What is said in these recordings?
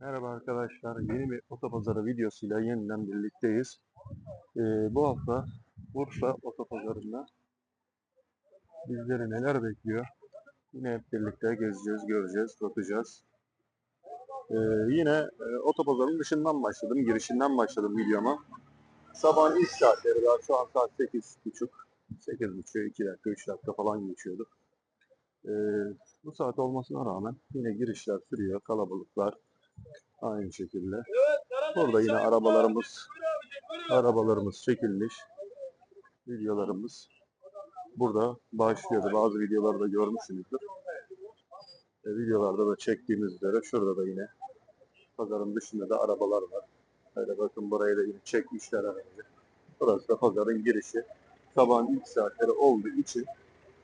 Merhaba arkadaşlar, yeni bir otopazarı videosuyla yeniden birlikteyiz. Ee, bu hafta Bursa otopazarında bizleri neler bekliyor? Yine hep birlikte gezeceğiz, göreceğiz, bakacağız. Ee, yine e, otopazarın dışından başladım, girişinden başladım videoma. Sabahın ilk saatleri daha şu an saat 8.30, 8.30, 2 dakika, 3 dakika falan geçiyordu. Ee, bu saat olmasına rağmen yine girişler sürüyor, kalabalıklar, Aynı şekilde. Burada yine arabalarımız arabalarımız çekilmiş. Videolarımız burada başlıyordu. Bazı videolarda görmüşsünüzdür. E, videolarda da çektiğimiz üzere şurada da yine pazarın dışında da arabalar var. Böyle bakın burayı da yine çekmişler arabayı. Burası da pazarın girişi. Sabahın ilk saatleri olduğu için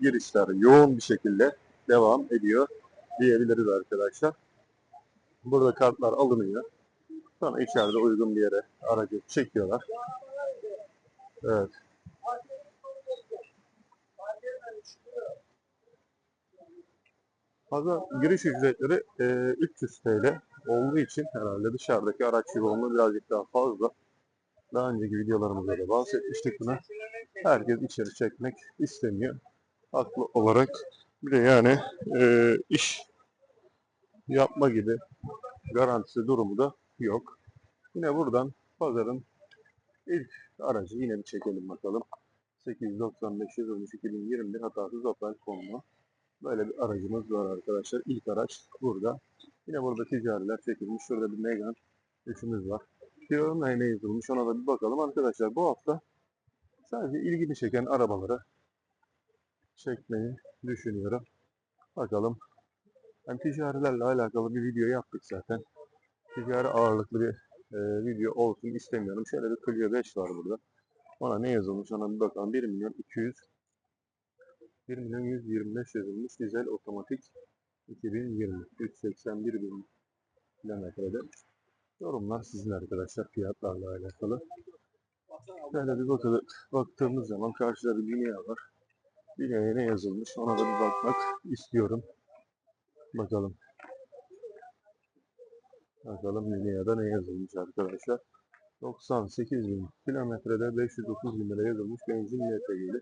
girişler yoğun bir şekilde devam ediyor diyebiliriz arkadaşlar. Burada kartlar alınıyor. Sonra içeride uygun bir yere aracı çekiyorlar. Evet. Pazar giriş ücretleri e, 300 TL olduğu için herhalde dışarıdaki araç yoğunluğu birazcık daha fazla. Daha önceki videolarımızda da bahsetmiştik buna. Herkes içeri çekmek istemiyor. Haklı olarak. Bir de yani e, iş yapma gibi garantisi durumu da yok. Yine buradan pazarın ilk aracı yine bir çekelim bakalım. 895 13 2021 hatasız Opel konulu. Böyle bir aracımız var arkadaşlar. İlk araç burada. Yine burada ticariler çekilmiş. Şurada bir Megane üçümüz var. Diyorum ne yazılmış ona da bir bakalım. Arkadaşlar bu hafta sadece ilgimi çeken arabaları çekmeyi düşünüyorum. Bakalım yani ticarilerle alakalı bir video yaptık zaten. Ticari ağırlıklı bir e, video olsun istemiyorum. Şöyle bir Clio 5 var burada. Ona ne yazılmış ona bir bakalım. 1 milyon 200 1 milyon 125 yazılmış. Dizel otomatik 2020 381 bin kilometrede. Yorumlar sizin arkadaşlar fiyatlarla alakalı. Şöyle bir bakalım. Baktığımız zaman karşıda bir Linea var. Linea'ya ne yazılmış ona da bir bakmak istiyorum. Bakalım. Bakalım Linea'da ne yazılmış arkadaşlar. 98 bin kilometrede 530 bin lira yazılmış benzin LPG'li.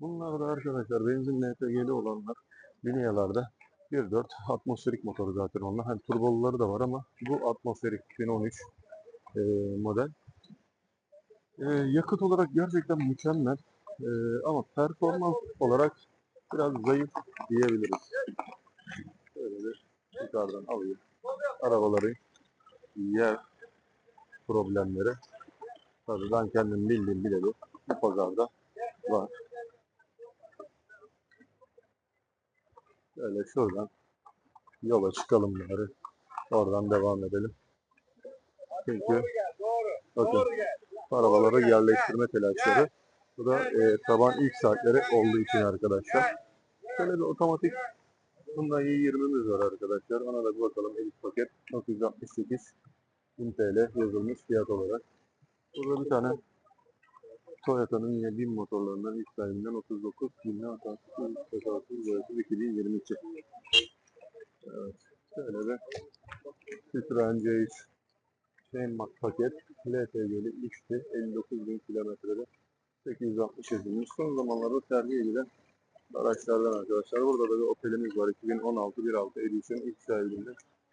Bunlar da arkadaşlar benzin LPG'li olanlar Linea'larda 1.4 atmosferik motoru zaten onlar. Hani turboluları da var ama bu atmosferik 2013 e, model. E, yakıt olarak gerçekten mükemmel. E, ama performans olarak biraz zayıf diyebiliriz. Yukarıdan alayım. Arabaların yer problemleri. Tabii ben kendim bildiğim bileli bu pazarda var. Şöyle şuradan yola çıkalım bari. Oradan devam edelim. Çünkü bakın arabaları yerleştirme telaşları. Bu da e, taban ilk saatleri olduğu için arkadaşlar. Şöyle bir otomatik Bunda i20'miz var arkadaşlar. Ona da bakalım. Elit paket 968 1000 TL yazılmış fiyat olarak. Burada bir tane Toyota'nın yine 1000 motorlarından ilk sahibinden 39 binli hatası tasarrufsuz boyası 2022. Evet. Şöyle bir Citroen C3 Chainmark paket LPG'li X'ti 59 bin kilometrede 860 yazılmış. Son zamanlarda tercih edilen araçlardan arkadaşlar. Burada da bir Opel'imiz var. 2016 1.6 Edition ilk sahibinde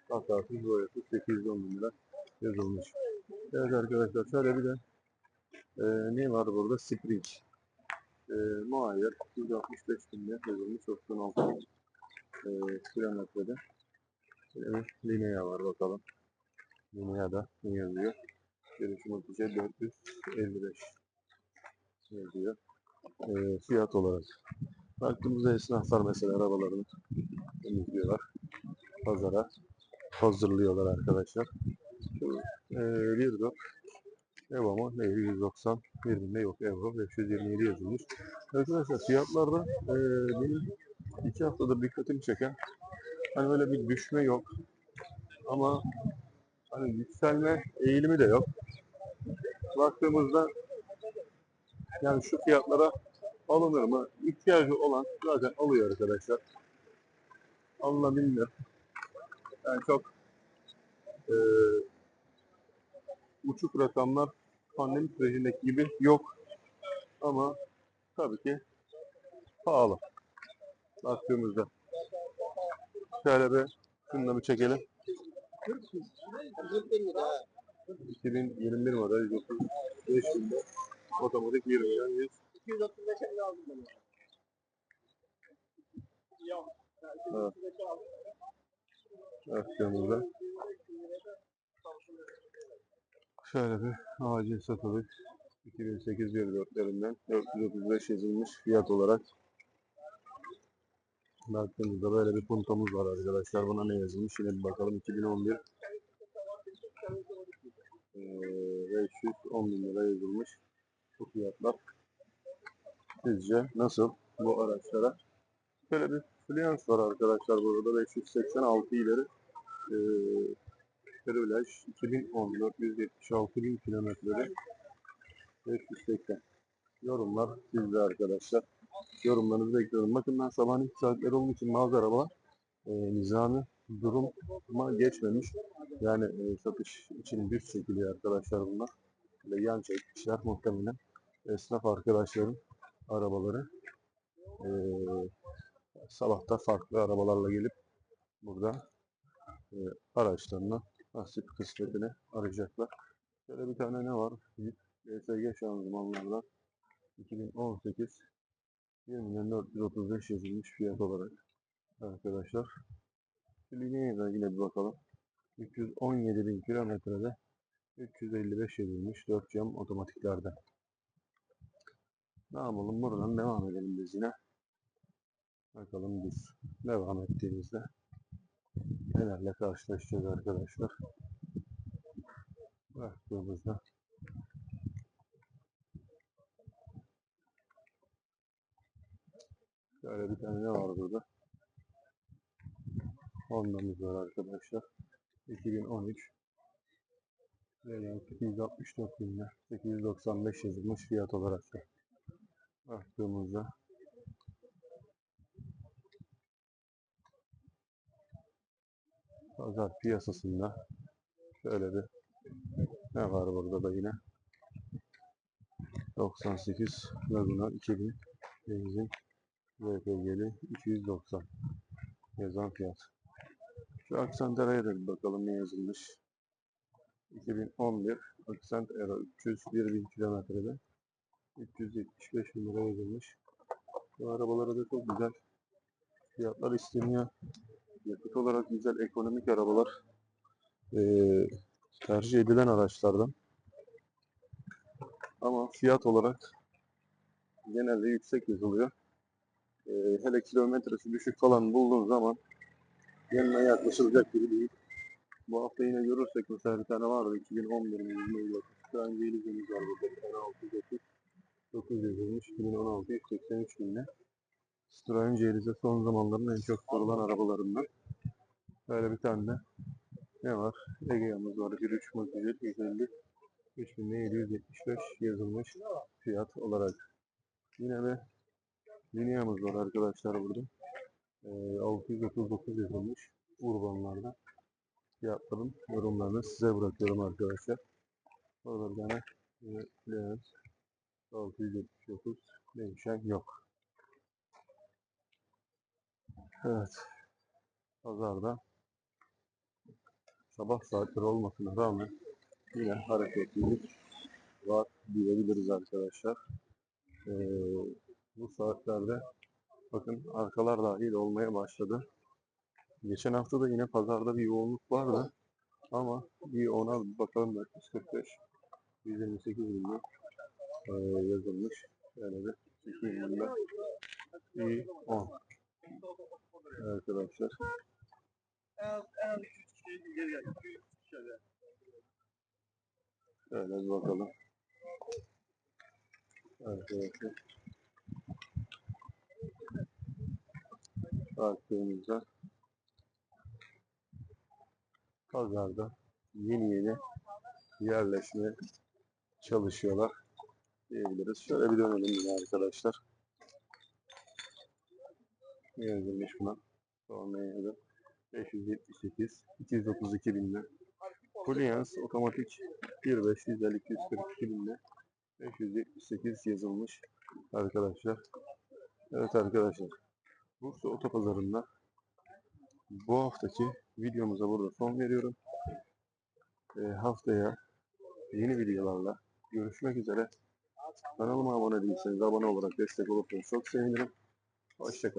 hatasız boyası 810 bin lira yazılmış. Evet arkadaşlar şöyle bir de e, ne var burada? Spring. E, muayyer 165 bin lira yazılmış 96 bin e, kilometrede. Evet, Linea var bakalım. Linea'da ne yazıyor? Görüşüm ötüce 455 yazıyor. E, fiyat olarak Baktığımızda esnaflar mesela arabalarını temizliyorlar. Pazara hazırlıyorlar arkadaşlar. Şu e, bir de ev ama değil 190 birinde yok euro 527 yazılmış. Arkadaşlar fiyatlarda e, benim iki haftadır dikkatimi çeken hani böyle bir düşme yok ama hani yükselme eğilimi de yok. Baktığımızda yani şu fiyatlara alınır mı? İhtiyacı olan zaten alıyor arkadaşlar. Alınabilir. Yani çok e, uçuk rakamlar pandemi sürecindeki gibi yok. Ama tabii ki pahalı. Baktığımızda. Şöyle bir şunu da bir çekelim. 2021 model 135 binde otomatik 1 milyon 100 235'e bile aldım ben. Yok. Evet. Şöyle bir acil satılık 2008 24'lerinden 435 yazılmış fiyat olarak baktığımızda böyle bir puntomuz var arkadaşlar. Buna ne yazılmış? Yine bir bakalım. 2011 eee, 510 bin lira yazılmış. Bu fiyatlar sizce nasıl bu araçlara? Şöyle bir Fluence var arkadaşlar burada 586 ileri. Eee Privilege 2010 476 bin kilometrede 580 yorumlar sizde arkadaşlar. Yorumlarınızı bekliyorum. Bakın ben sabahın ilk saatleri olduğu için bazı arabalar e, nizami duruma geçmemiş. Yani e, satış için düz çekiliyor arkadaşlar bunlar. Ve yan çekmişler muhtemelen. Esnaf arkadaşların arabaları e, sabahta farklı arabalarla gelip burada e, araçlarına nasip kısmetini arayacaklar. Şöyle bir tane ne var? Jeep LSG şanzımanlardan 2018 1 milyon 435 yazılmış fiyat olarak arkadaşlar. De yine bir bakalım. 317 bin kilometrede 355 yazılmış 4 cam otomatiklerde. Ne yapalım buradan devam edelim biz yine. Bakalım düz. Devam ettiğimizde nelerle karşılaşacağız arkadaşlar. Baktığımızda şöyle bir tane ne var burada? Honda'mız var arkadaşlar. 2013 Veya 864 bin lira, 895 yazılmış fiyat olarak da baktığımızda pazar piyasasında şöyle bir ne var burada da yine 98 Laguna 2000 benzin VPG'li 290 yazan fiyat. Şu Aksantera'ya da bir bakalım ne yazılmış. 2011 Accent Era 301 bin kilometrede 375 bin lira yazılmış. Bu arabalara da çok güzel fiyatlar isteniyor. Yakıt olarak güzel ekonomik arabalar eee, tercih edilen araçlardan. Ama fiyat olarak genelde yüksek yazılıyor. Eee, hele kilometresi düşük falan bulduğun zaman yanına yaklaşılacak gibi değil. Bu hafta yine görürsek mesela bir tane vardı 2011 yılında Citroen Geely'miz var burada bir tane 609 9 yazılmış 2016 183 binde. Citroen Geely'de son zamanların en çok sorulan arabalarından. Böyle bir tane de ne var? Egea'mız var. 1.3 modeli 150 3775 yazılmış fiyat olarak. Yine de Linea'mız var arkadaşlar burada. Ee, 639 yazılmış urbanlarda. Fiyatların yorumlarını size bırakıyorum arkadaşlar. Orada bir tane e, 679 değişen yok. Evet. Pazarda sabah saatleri olmasına rağmen yine hareketlilik var diyebiliriz arkadaşlar. Ee, bu saatlerde bakın arkalar dahil olmaya başladı. Geçen hafta da yine pazarda bir yoğunluk vardı. Ama bir ona bakalım 445 128 milyon ee, yazılmış. Şöyle bir 2 milyon bir 10 arkadaşlar. En az en az 3 kişi geri gel. 200 şöyle. Şöyle bir bakalım. Arkadaşlar. Baktığımızda pazarda yeni yeni yerleşmeye çalışıyorlar diyebiliriz. Şöyle bir dönelim yine arkadaşlar. Yazılmış buna? Sonra yazı 578 232 binle Fluence otomatik 1.5 dizel 242 binde 578 yazılmış arkadaşlar. Evet arkadaşlar. Bursa Otopazarı'nda bu haftaki videomuza burada son veriyorum. Ee, haftaya yeni videolarla görüşmek üzere. Kanalıma abone değilseniz abone olarak destek olursanız çok sevinirim. Hoşçakalın.